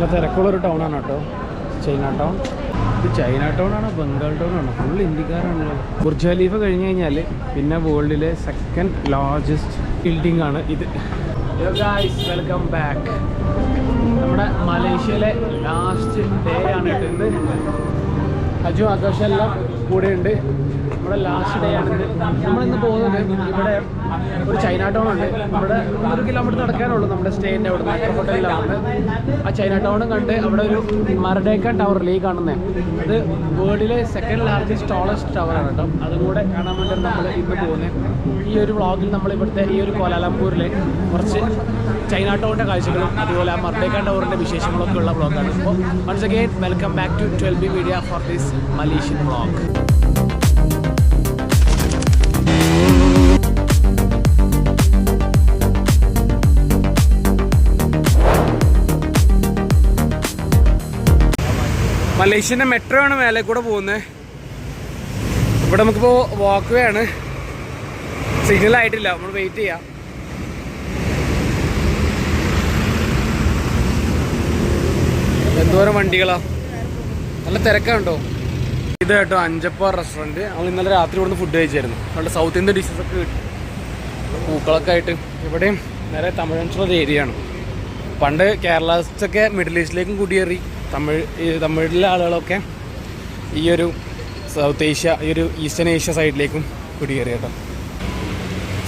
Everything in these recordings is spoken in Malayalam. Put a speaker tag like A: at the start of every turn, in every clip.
A: നല്ല തിരക്കുള്ളൊരു ടൗൺ ആണ് കേട്ടോ. ചൈന ടൗൺ ഇത് ചൈന ടൗൺ ആണോ? ബംഗാൾ ടൗൺ ആണോ? ഫുൾ ഇന്ത്യക്കാരാണല്ലോ. ബുർജ് ഖലീഫ കഴിഞ്ഞ് കഴിഞ്ഞാൽ പിന്നെ വേൾഡിലെ സെക്കൻഡ് ലാർജസ്റ്റ് ബിൽഡിംഗ് ആണ് ഇത്. വെൽക്കം ബാക്ക് നമ്മുടെ മലേഷ്യയിലെ ലാസ്റ്റ് ഡേ ആണ് കേട്ടോ അജു ആകാശം എല്ലാം കൂടെ നമ്മുടെ ലാസ്റ്റ് ഡേ ആണ്. നമ്മളിന്ന് പോകുന്നത് ഇവിടെ ഒരു ചൈന ടൗൺ ഉണ്ട്. ഇവിടെ ഒരു കിലോമീറ്റർ നടക്കാനുള്ളൂ നമ്മുടെ സ്റ്റേന്റെ അവിടെ നിന്ന് ഹോട്ടലിലാണ് ആ ചൈന ടൗണും കണ്ട് അവിടെ ഒരു മരടേക്കൻ ടവർ ഈ കാണുന്നത് അത് വേൾഡിലെ സെക്കൻഡ് ലാർജസ്റ്റ് ടോളസ്റ്റ് ടവറാണ് കേട്ടോ. അതും കൂടെ കാണാൻ വേണ്ടി നമ്മൾ ഇന്ന് പോകുന്നത് ഈ ഒരു വ്ളോഗിൽ നമ്മൾ ഇവിടുത്തെ ഈ ഒരു കോലാലംപൂരിലെ കുറച്ച് ചൈന ടൗണിന്റെ കാഴ്ചകളും അതുപോലെ ആ മർഡേക്കാൻ ടവറിന്റെ വിശേഷങ്ങളൊക്കെ ഉള്ള വ്ളോഗാണ് അപ്പോൾ once again welcome back to twelve B media for this Malaysian vlog മലേഷ്യന്റെ metro ആണ് മേലെ കൂടെ പോകുന്നത് ഇവിടെ നമുക്കിപ്പോൾ വാക്ക് വേ ആണ്. സിഗ്നൽ ആയിട്ടില്ല. നമ്മൾ വെയിറ്റ് ചെയ്യാം. എന്തോരം വണ്ടികളാ? നല്ല തിരക്കാണ്ടോ ഇത് കേട്ടോ അഞ്ചപ്പ റെസ്റ്റോറന്റ് നമ്മൾ ഇന്നലെ രാത്രി ഇവിടുന്ന് ഫുഡ് കഴിച്ചായിരുന്നു. നല്ല സൗത്ത് ഇന്ത്യൻ ഡിഷസ് ഒക്കെ കിട്ടും. പൂക്കളൊക്കെ ആയിട്ട്. ഇവിടെയും നേരെ തമിഴൻസുള്ള ഏരിയ ആണ്. പണ്ട് കേരളത്തൊക്കെ മിഡിൽ ഈസ്റ്റിലേക്കും കുടിയേറി. തമിഴ് തമിഴിലെ ആളുകളൊക്കെ ഈ ഒരു സൗത്ത് ഏഷ്യ ഈ ഒരു ഈസ്റ്റേൺ ഏഷ്യ സൈഡിലേക്കും കുടിയേറി കേട്ടോ.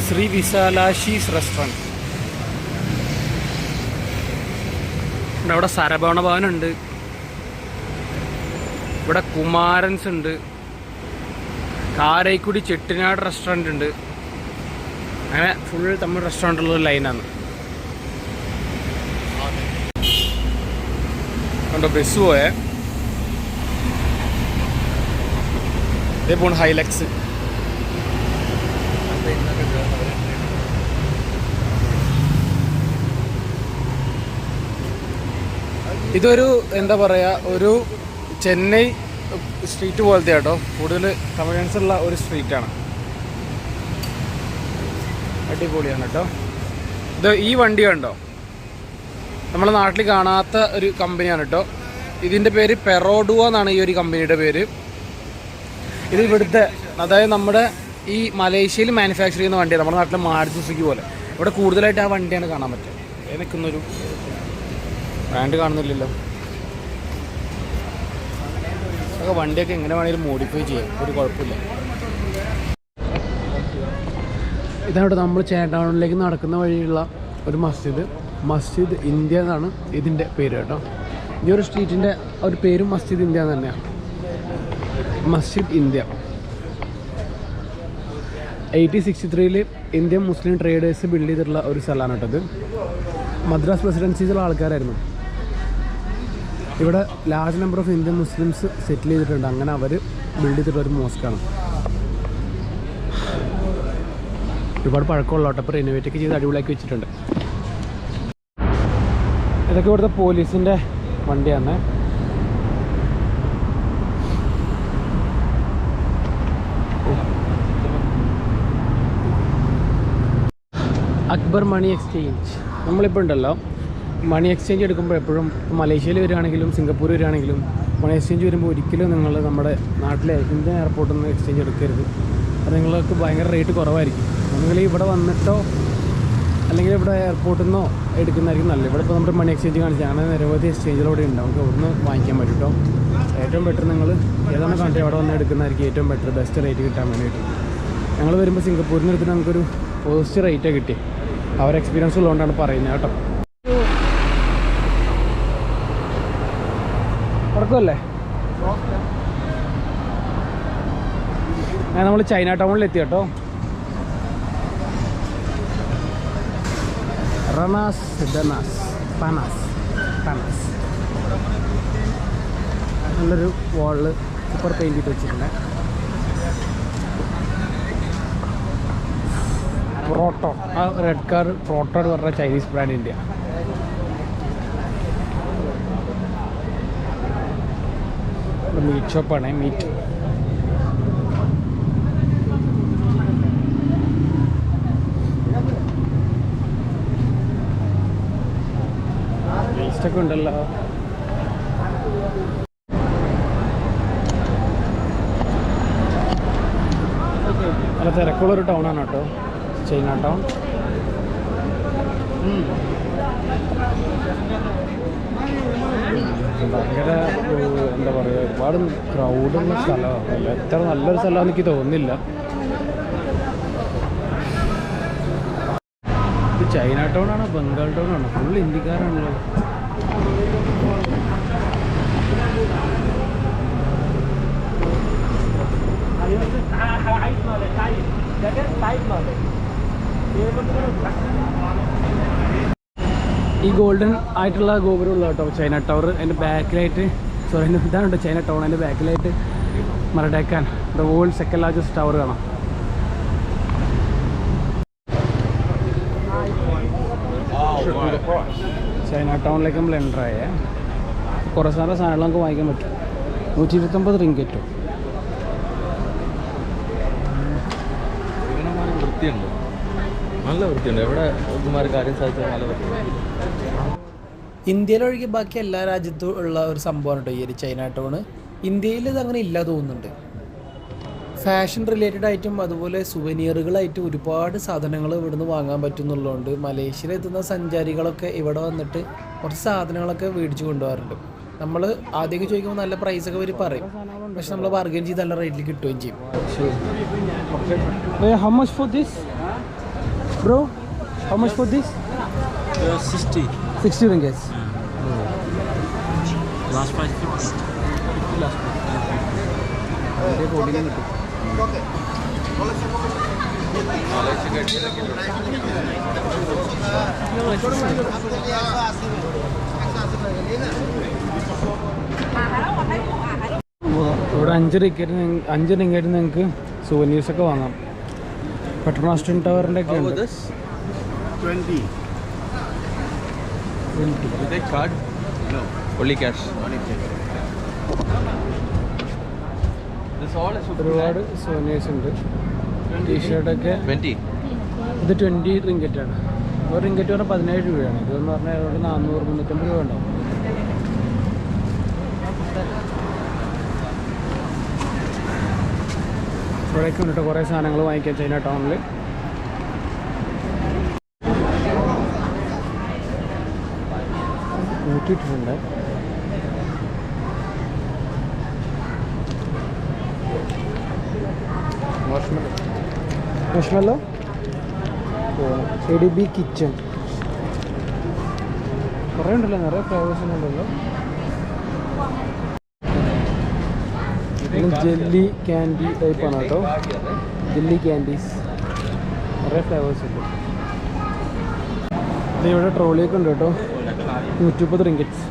A: ശ്രീ വിശാലാശീസ് റെസ്റ്റോറന്റ്. അവിടെ സരഭവണ ഭവനുണ്ട്. ഇവിടെ കുമാരൻസ് ഉണ്ട്. കാരൈക്കുടി ചെട്ടിനാട് റെസ്റ്റോറന്റ് ഉണ്ട്. അങ്ങനെ ഫുൾ തമിഴ് റെസ്റ്റോറന്റുള്ള ലൈനാണ് കണ്ടോ ബസ് പോയേ ഹൈലക്സ്. ഇതൊരു എന്താ പറയുക ഒരു ചെന്നൈ സ്ട്രീറ്റ് പോലത്തെ കേട്ടോ കൂടുതൽ തമിഴൻസ് ഉള്ള ഒരു സ്ട്രീറ്റാണ്. അടിപൊളിയാണ് കേട്ടോ ഇത് ഈ വണ്ടി കണ്ടോ? നമ്മുടെ നാട്ടിൽ കാണാത്ത ഒരു കമ്പനിയാണ് കേട്ടോ ഇതിന്റെ പേര് പെറോഡുവ എന്നാണ് ഈ ഒരു കമ്പനിയുടെ പേര്. ഇത് ഇവിടുത്തെ അതായത് നമ്മുടെ ഈ മലേഷ്യയിൽ മാനുഫാക്ചർ ചെയ്യുന്ന വണ്ടി നമ്മുടെ നാട്ടിലെ മാരുതി സുസുക്കി പോലെ. ഇവിടെ കൂടുതലായിട്ട് ആ വണ്ടിയാണ് കാണാൻ പറ്റുക. നിൽക്കുന്നൊരു ബ്രാൻഡ് കാണുന്നില്ലല്ലോ. അതൊക്കെ വണ്ടിയൊക്കെ എങ്ങനെ വേണമെങ്കിലും മോഡിഫൈ ചെയ്യാം. ഒരു കുഴപ്പമില്ല. ഇതാണ് നമ്മൾ ചേട്ടാവണിലേക്ക് നടക്കുന്ന വഴിയുള്ള ഒരു മസ്ജിദ്. മസ്ജിദ് ഇന്ത്യ എന്നാണ് ഇതിന്റെ പേര് കേട്ടോ. ഈ ഒരു സ്ട്രീറ്റിന്റെ ഒരു പേരും മസ്ജിദ് ഇന്ത്യ തന്നെയാണ്. മസ്ജിദ് ഇന്ത്യ. എയ്റ്റീൻ സിക്സ്റ്റി ത്രീയിൽ ഇന്ത്യൻ മുസ്ലിം ട്രേഡേഴ്സ് ബിൽഡ് ചെയ്തിട്ടുള്ള ഒരു സ്ഥലമാണ് കേട്ടത് മദ്രാസ് പ്രസിഡൻസിയിലുള്ള ആൾക്കാരായിരുന്നു. ഇവിടെ large number of Indian Muslims settle ചെയ്തിട്ടുണ്ട്. അങ്ങനെ അവർ ബിൽഡ് ചെയ്തിട്ടുള്ള ഒരു മോസ്ക്കാണ് ഒരുപാട് പഴക്കമുള്ള കേട്ടോ. അപ്പോൾ റിനോവേറ്റ് ഒക്കെ ചെയ്ത് അടിപൊളിയാക്കി വെച്ചിട്ടുണ്ട്. ഇതൊക്കെ ഇവിടുത്തെ പോലീസിന്റെ വണ്ടിയാണ് അക്ബർ മണി എക്സ്ചേഞ്ച്. നമ്മളിപ്പോൾ ഉണ്ടല്ലോ. മണി എക്സ്ചേഞ്ച് എടുക്കുമ്പോൾ എപ്പോഴും മലേഷ്യയിൽ വരികയാണെങ്കിലും സിംഗപ്പൂർ വരികയാണെങ്കിലും മണി എക്സ്ചേഞ്ച് വരുമ്പോൾ ഒരിക്കലും നിങ്ങൾ നമ്മുടെ നാട്ടിലെ ഇന്ത്യൻ എയർപോർട്ടിൽ നിന്ന് എക്സ്ചേഞ്ച് എടുക്കരുത്. അത് നിങ്ങൾക്ക് ഭയങ്കര റേറ്റ് കുറവായിരിക്കും. നിങ്ങൾ ഇവിടെ വന്നിട്ടോ അല്ലെങ്കിൽ ഇവിടെ എയർപോർട്ടിൽ നിന്നോ എടുക്കുന്നതായിരിക്കും നല്ലത്. ഇവിടെ ഇപ്പോൾ നമ്മുടെ മണി എക്സ്ചേഞ്ച് കാണിച്ചാൽ അങ്ങനെ നിരവധി എക്സ്ചേഞ്ചിലൂടെ ഉണ്ട്. നമുക്ക് ഇവിടുന്ന് വാങ്ങിക്കാൻ പറ്റും കേട്ടോ ഏറ്റവും ബെറ്റർ നിങ്ങൾ ഏതാണ് കൺട്രി അവിടെ വന്ന് എടുക്കുന്നതായിരിക്കും ഏറ്റവും ബെറ്റർ ബെസ്റ്റ് റേറ്റ് കിട്ടാൻ വേണ്ടിയിട്ട്. ഞങ്ങൾ വരുമ്പോൾ സിംഗപ്പൂരിൽ നിന്ന് എടുത്തിട്ട് നമുക്കൊരു പോസ്റ്റ് റേറ്റാണ് കിട്ടി അവർ എക്സ്പീരിയൻസ് ഉള്ളതുകൊണ്ടാണ് പറയുന്നത് കേട്ടോ. ഉറക്കമല്ലേ? ഞാൻ നമ്മൾ ചൈന ടൗണിൽ എത്തി കേട്ടോ. റനാസ് Danas. Panas. Panas. നല്ലൊരു വാളിൽ സൂപ്പർ പെയിന്റ് ചെയ്ത് വെച്ചിട്ടുണ്ട്. പ്രോട്ടോ ആ റെഡ് കാർ പ്രോട്ടോ എന്ന് പറഞ്ഞ ചൈനീസ് ബ്രാൻഡിന്റെ മീറ്റ് ഷോപ്പാണ് മീറ്റ് വേസ്റ്റൊക്കെ ഉണ്ടല്ലോ. നല്ല തിരക്കുള്ളൊരു ടൗണാണ് കേട്ടോ. ചൈന ടൗൺ ഭയങ്കര എന്താ പറയുക ഒരുപാട് ക്രൗഡുള്ള സ്ഥലമാണ്. എത്ര നല്ലൊരു സ്ഥലമാണെന്ന് എനിക്ക് തോന്നുന്നില്ല. ചൈന ടൗൺ ആണോ ബംഗാൾ ടൗൺ ആണോ? ഫുൾ ഇന്ത്യക്കാരാണല്ലോ. ഈ ഗോൾഡൻ ആയിട്ടുള്ള ഗോപുരമുള്ള കേട്ടോ ചൈന ടവർ അതിന്റെ ബാക്കിലായിട്ട് സോറി ഇതാണ് ചൈന ടവർ അതിന്റെ ബാക്കിലായിട്ട് Merdeka the world second largest tower കാണാം. ചൈന ടൗണിലേക്ക് നമ്മൾ എന്റർ ആയേ. കുറേ സാധനം സാധനങ്ങൾ നമുക്ക് വാങ്ങിക്കാൻ പറ്റും. നൂറ്റി ഇരുപത്തൊമ്പത് റിങ്കറ്റോ
B: വൃത്തിയുണ്ട്. നല്ല വൃത്തിയുണ്ട്. എവിടെ ഇതുമാതിരി കാര്യം സാധിച്ചാൽ നല്ല വൃത്തിയുണ്ട്.
C: ഇന്ത്യയിലൊഴികെ ബാക്കി എല്ലാ രാജ്യത്തും ഉള്ള ഒരു സംഭവമാണ് കേട്ടോ ഈ ഒരു ചൈന ടൗൺ ഇന്ത്യയിൽ ഇത് അങ്ങനെ ഇല്ല തോന്നുന്നുണ്ട്. ഫാഷൻ റിലേറ്റഡ് ആയിട്ടും അതുപോലെ സുവനിയറുകളായിട്ടും ഒരുപാട് സാധനങ്ങൾ ഇവിടുന്ന് വാങ്ങാൻ പറ്റുന്നുള്ളതുകൊണ്ട് മലേഷ്യയിൽ എത്തുന്ന സഞ്ചാരികളൊക്കെ ഇവിടെ വന്നിട്ട് കുറച്ച് സാധനങ്ങളൊക്കെ മേടിച്ച് കൊണ്ടുപോകാറുണ്ട്. നമ്മൾ ആദ്യമൊക്കെ ചോദിക്കുമ്പോൾ നല്ല പ്രൈസൊക്കെ അവർ പറയും. പക്ഷെ നമ്മൾ ബാർഗൈൻ ചെയ്ത് നല്ല റേറ്റിൽ കിട്ടുകയും ചെയ്യും
A: how much for this bro how much for this
B: sixty
A: sixty ringgits
B: last price fifty
A: ഇവിടെ അഞ്ച് ടിക്കറ്റ് അഞ്ച് ടിക്കറ്റ് നിങ്ങൾക്ക് സുവനീസ് ഒക്കെ വാങ്ങാം. പെട്രോണാസ്റ്റൺ ടവറിന്റെ ഒക്കെ ഉണ്ട്.
B: Card only cash. This all is
A: ഒരുപാട് സുവനീസ് ഉണ്ട്. ടീഷർട്ടൊക്കെ
B: 20
A: ഇത് ട്വന്റി റിങ്കറ്റാണ് ഒരു റിങ്കറ്റ് പറഞ്ഞാൽ പതിനേഴ് രൂപയാണ്. ഇതെന്ന് പറഞ്ഞാൽ ഒരു നാനൂറ് മുന്നൂറ്റമ്പത് രൂപ ഉണ്ടാവും. ഇവിടേക്ക് വന്നിട്ട് കുറേ സാധനങ്ങൾ വാങ്ങിക്കാം ചൈന ടൗണിൽ നോക്കിയിട്ടുണ്ട് വിഷമല്ലോ എ ഡി ബി കിച്ചൺ കുറേ ഉണ്ടല്ലോ നിറയെ ഫ്ലേവേഴ്സ് ഉണ്ടല്ലോ. ജെല്ലി ക്യാൻഡി ടൈപ്പാണ് കേട്ടോ. Jelly candies. കുറേ ഫ്ലേവേഴ്സ് ഉണ്ട്. ഇത് ഇവിടെ ട്രോളിയൊക്കെ ഉണ്ട് കേട്ടോ. നൂറ്റി മുപ്പത് റിങ്കറ്റ്സ്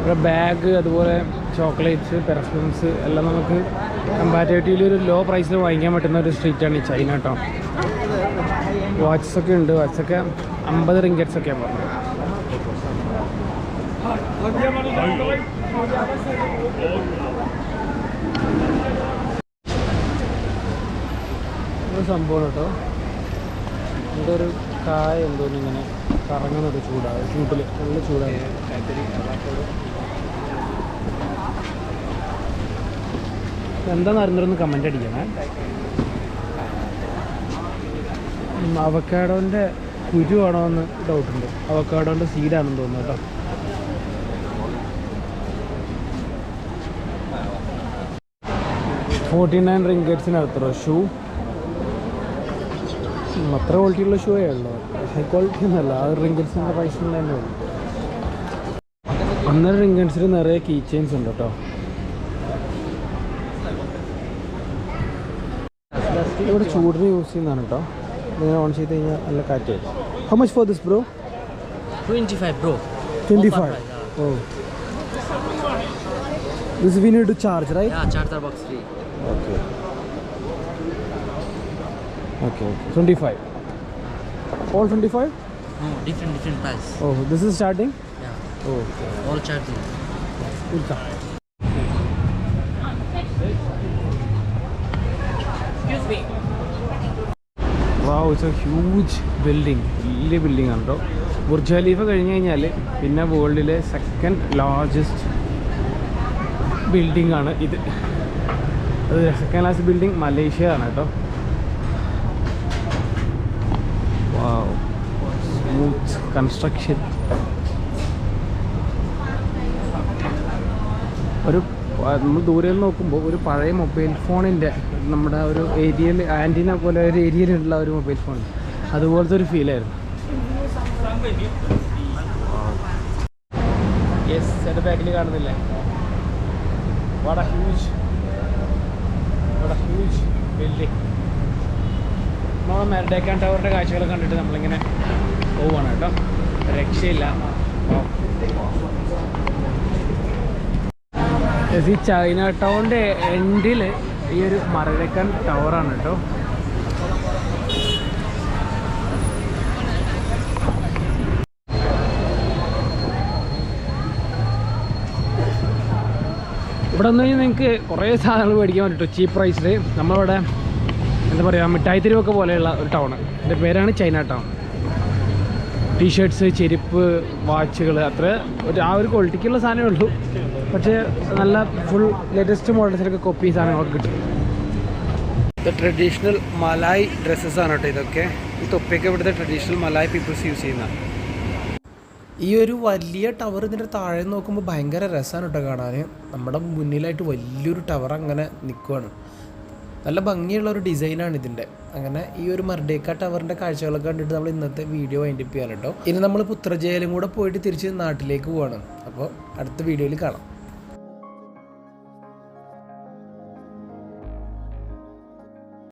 A: ഇവിടെ ബാഗ് അതുപോലെ ചോക്ലേറ്റ്സ് പെർഫ്യൂംസ് എല്ലാം നമുക്ക് കമ്പാരിറ്റീവ്ലി ഒരു ലോ പ്രൈസിൽ വാങ്ങിക്കാൻ പറ്റുന്ന ഒരു സ്ട്രീറ്റാണ് ഈ ചൈന കേട്ടോ വാച്ചസ് ഒക്കെ ഉണ്ട്. വാച്ചൊക്കെ അമ്പത് റിങ്കറ്റ്സ് ഒക്കെയാണ് പറഞ്ഞത് ഒരു സംഭവം കേട്ടോ. എന്റെ ഒരു കായ എന്തോന്ന് ഇങ്ങനെ കറങ്ങുന്നത് ചൂടാണ് ചൂട്ടിൽ നല്ല ചൂടാണ് എന്താണെന്ന് അറിഞ്ഞൊന്ന് കമന്റ് അടിക്കണേ. അവക്കാഡോന്റെ ആണോ എന്ന് ഡൗട്ടുണ്ട് അവക്കാടോണ്ട് സീഡാണെന്ന് തോന്നുന്നു കേട്ടോ. ഫോർട്ടി നയൻ റിങ്കറ്റ്സിനകത്തോ ഷൂ അത്ര ക്വാളിറ്റിയുള്ള ഷൂ ഉള്ളൂ. ഹൈ ക്വാളിറ്റി ഒന്നല്ല ആ റിങ്കറ്റ്സിന്റെ പൈസ തന്നെ ഉള്ളൂ. റിങ്കറ്റ്സിൽ നിറയെ കീ ചെയിൻസ് ഉണ്ട് കേട്ടോ ഇവിടെ ചൂടിന് യൂസ് ചെയ്യുന്നതാണ് കേട്ടോ ഇങ്ങനെ ഓൺ ചെയ്ത് കഴിഞ്ഞാൽ നല്ല കാറ്റ് How much for this, bro?
D: 25, bro. 25.
A: Oh. This we need to charge, right?
D: Yeah, charger box free.
A: Okay. Okay. 25. All 25?
D: No, different, different price.
A: Oh, this is starting?
D: Yeah.
A: Oh.
D: All charging.
A: Ulta. A huge building വലിയ ബിൽഡിംഗ് ആണ് കേട്ടോ ബുർജ് ഖലീഫ കഴിഞ്ഞ് കഴിഞ്ഞാൽ പിന്നെ വേൾഡിലെ സെക്കൻഡ് ലാർജസ്റ്റ് ബിൽഡിംഗ് ആണ് ഇത്. അത് സെക്കൻഡ് ലാസ്റ്റ് ബിൽഡിംഗ് മലേഷ്യ ആണ് കേട്ടോ സ്മൂത്ത് കൺസ്ട്രക്ഷൻ ഒരു നമ്മൾ ദൂരെ നിന്ന് നോക്കുമ്പോൾ ഒരു പഴയ മൊബൈൽ ഫോണിന്റെ നമ്മുടെ ഒരു ഏരിയയിൽ ആന്റീന പോലെ ഒരു ഏരിയയിലുള്ള ഒരു മൊബൈൽ ഫോൺ. അതുപോലത്തെ ഒരു ഫീലായിരുന്നു യെസ് എന്റെ കാണുന്നില്ലേ? വട ഹ്യൂജ് വട ഹ്യൂജ് ബിൽഡിംഗ് നമ്മൾ മെർഡേക്കാൻ ടവറിന്റെ കാഴ്ചകൾ കണ്ടിട്ട് നമ്മളിങ്ങനെ പോവുകയാണ് കേട്ടോ. രക്ഷയില്ല. ഈ ചൈന ടൗണിന്റെ എൻഡിൽ ഈ ഒരു മറരക്കൻ ടവറാണ് കേട്ടോ ഇവിടെ നിന്ന് നിങ്ങൾക്ക് കുറേ സാധനങ്ങൾ മേടിക്കാൻ പറ്റും ചീപ്പ് പ്രൈസിൽ നമ്മളിവിടെ എന്താ പറയുക മിഠായി തെരുവൊക്കെ പോലെയുള്ള ഒരു ടൗൺ എന്റെ പേരാണ് ചൈന ടൗൺ. ടീഷർട്ട്സ് ചെരുപ്പ് വാച്ചുകൾ അത്ര ഒരു ആ ഒരു ക്വാളിറ്റിക്കുള്ള സാധനമേ ഉള്ളൂ. പക്ഷേ നല്ല ഫുൾ ലേറ്റസ്റ്റ് മോഡൽസിലൊക്കെ കോപ്പി സാധനങ്ങളൊക്കെ കിട്ടും. ട്രഡീഷണൽ മലായ് ഡ്രസ്സസ് ആണ് കേട്ടോ ഇതൊക്കെ. ഈ തൊപ്പിയൊക്കെ ഇവിടുത്തെ ട്രഡീഷണൽ മലായ് പീപ്പിൾസ് യൂസ് ചെയ്യുന്ന.
C: ഈ ഒരു വലിയ ടവർ ഇതിന്റെ താഴെ നോക്കുമ്പോൾ ഭയങ്കര രസമാണ് കേട്ടോ കാണാൻ നമ്മുടെ മുന്നിലായിട്ട് വലിയൊരു ടവർ അങ്ങനെ നിൽക്കുവാണ് നല്ല ഭംഗിയുള്ള ഒരു ഡിസൈനാണ് ഇതിന്റെ. അങ്ങനെ ഈ ഒരു മർഡേക്ക ടവറിന്റെ കാഴ്ചകളൊക്കെ കണ്ടിട്ട് നമ്മൾ ഇന്നത്തെ വീഡിയോ വൈൻഡപ്പ് ചെയ്യാൻ കേട്ടോ. ഇനി നമ്മൾ പുത്രജയിലും കൂടെ പോയിട്ട് തിരിച്ച് നാട്ടിലേക്ക് പോകണം അപ്പോൾ അടുത്ത വീഡിയോയിൽ കാണാം.